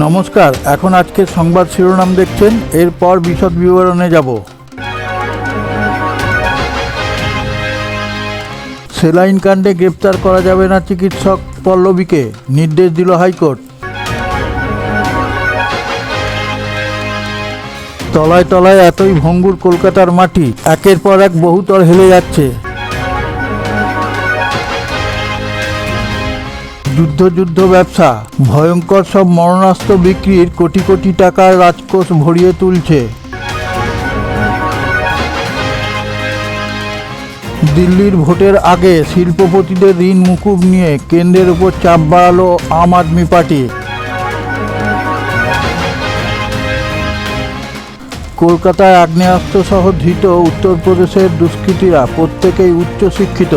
নমস্কার, এখন আজকের সংবাদ শিরোনাম দেখছেন, এরপর বিশদ বিবরণে যাব। সেলাইন কাণ্ডে গ্রেপ্তার করা যাবে না চিকিৎসক পল্লবীকে, নির্দেশ দিল হাইকোর্ট। তলায় তলায় এতই ভঙ্গুর কলকাতার মাটি, একের পর এক বহুতল হেলে যাচ্ছে। যুদ্ধ যুদ্ধ ব্যবসা। ভয়ঙ্কর সব মরণাস্ত্র বিক্রির কোটি কোটি টাকার রাজকোষ ভরিয়ে তুলছে। দিল্লির ভোটের আগে শিল্পপতিদের ঋণ মুকুব নিয়ে কেন্দ্রের উপর চাপ বাড়ালো আম আদমি পার্টি। কলকাতায় আগ্নেয়াস্ত্র সহ ধৃত উত্তরপ্রদেশের দুষ্কৃতীরা প্রত্যেকেই উচ্চশিক্ষিত।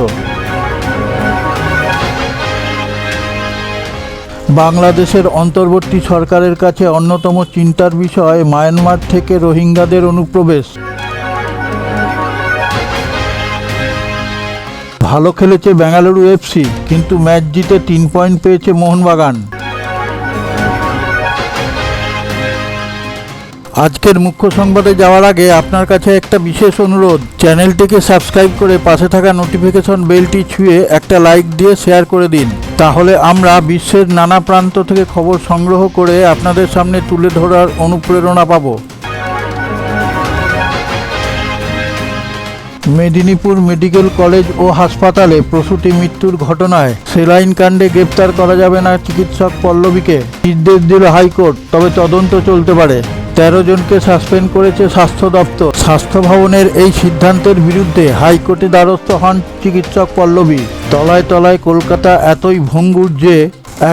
বাংলাদেশের অন্তর্বর্তী সরকারের কাছে অন্যতম চিন্তার বিষয় মায়ানমার থেকে রোহিঙ্গাদের অনুপ্রবেশ। ভালো খেলেছে বেঙ্গালুরু এফসি কিন্তু ম্যাচ জিতে তিন পয়েন্ট পেয়েছে মোহনবাগান। আজকের মুখ্য সংবাদে যাওয়ার আগে আপনার কাছে একটা বিশেষ অনুরোধ, চ্যানেলটিকে সাবস্ক্রাইব করে পাশে থাকা নোটিফিকেশন বেলটি ছুঁয়ে একটা লাইক দিয়ে শেয়ার করে দিন। তাহলে আমরা বিশ্বের নানা প্রান্ত থেকে খবর সংগ্রহ করে আপনাদের সামনে তুলে ধরার অনুপ্রেরণা পাব। মেদিনীপুর মেডিকেল কলেজ ও হাসপাতালে প্রসূতি মৃত্যুর ঘটনায় সেলাইন কাণ্ডে গ্রেপ্তার করা যাবে না চিকিৎসক পল্লবীকে। নির্দেশ দিল হাইকোর্ট, তবে তদন্ত চলতে পারে। তেরো জনকে সাসপেন্ড করেছে স্বাস্থ্য দপ্তর। স্বাস্থ্য ভবনের এই সিদ্ধান্তের বিরুদ্ধে হাইকোর্টে দ্বারস্থ হন চিকিৎসক পল্লবী। তলায় তলায় কলকাতা এতই ভঙ্গুর যে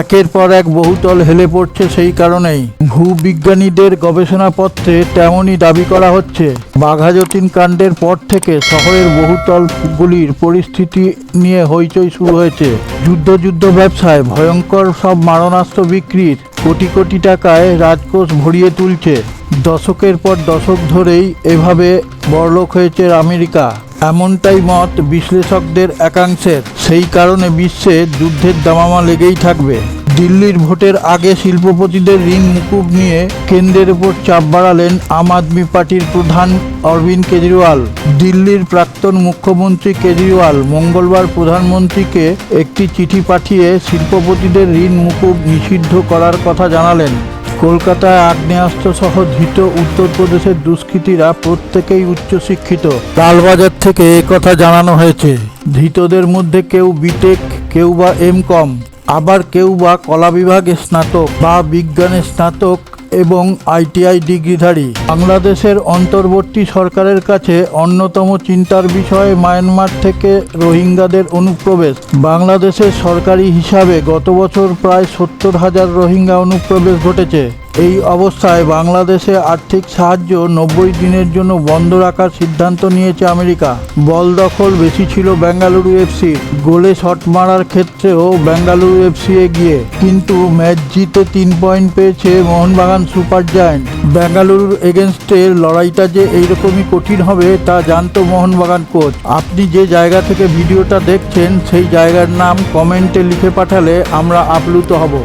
একের পর এক বহুতল হেলে পড়ছে সেই কারণেই। ভূবিজ্ঞানীদের গবেষণাপত্রে তেমনই দাবি করা হচ্ছে, বাঘাযতীন কাণ্ডের পর থেকে শহরের বহুতলগুলির পরিস্থিতি নিয়ে হইচই শুরু হয়েছে। যুদ্ধ যুদ্ধ ব্যবসায় ভয়ঙ্কর সব মারণাস্ত্র বিক্রির কোটি কোটি টাকায় রাজকোষ ভরিয়ে তুলছে। দশকের পর দশক ধরেই এভাবে বড়লোক হয়েছে আমেরিকা। এমনটাই মত বিশ্লেষকদের একাংশের। সেই কারণে বিশ্বে যুদ্ধের দামামা লেগেই থাকবে। দিল্লির ভোটের আগে শিল্পপতিদের ঋণ মুকুব নিয়ে কেন্দ্রের উপর চাপ বাড়ালেন আম আদমি পার্টির প্রধান অরবিন্দ কেজরিওয়াল। দিল্লির প্রাক্তন মুখ্যমন্ত্রী কেজরিওয়াল মঙ্গলবার প্রধানমন্ত্রীকে একটি চিঠি পাঠিয়ে শিল্পপতিদের ঋণ মুকুব নিষিদ্ধ করার কথা জানালেন। কলকাতায় আগ্নেয়াস্ত্র সহ ধৃত উত্তরপ্রদেশের দুষ্কৃতীরা প্রত্যেকেই উচ্চশিক্ষিত। লালবাজার থেকে কথা জানানো হয়েছে। ধৃতদের মধ্যে কেউ বিটেক, কেউ বা এম কম। আবার কেউ বা কলা বিভাগে স্নাতক বা বিজ্ঞানে স্নাতক এবং আইটিআই ডিগ্রিধারী। বাংলাদেশের অন্তর্বর্তী সরকারের কাছে অন্যতম চিন্তার বিষয় মায়ানমার থেকে রোহিঙ্গাদের অনুপ্রবেশ। বাংলাদেশের সরকারি হিসাবে গত বছর প্রায় সত্তর হাজার রোহিঙ্গা অনুপ্রবেশ ঘটেছে। এই অবস্থায় বাংলাদেশে আর্থিক সাহায্য নব্বই দিনের জন্য বন্ধ রাখার সিদ্ধান্ত নিয়েছে আমেরিকা। বল দখল বেশি ছিল বেঙ্গালুরু এফসি গোলে শট মারার ক্ষেত্রেও বেঙ্গালুরু এফসি এগিয়ে কিন্তু ম্যাচ জিতে তিন পয়েন্ট পেয়েছে মোহনবাগান সুপার জায়ান্ট। বেঙ্গালুরুর এগেনস্টের লড়াইটা যে এইরকমই কঠিন হবে, তা জানতো মোহনবাগান কোচ। আপনি যে জায়গা থেকে ভিডিওটা দেখছেন, সেই জায়গার নাম কমেন্টে লিখে পাঠালে আমরা আপ্লুত হব।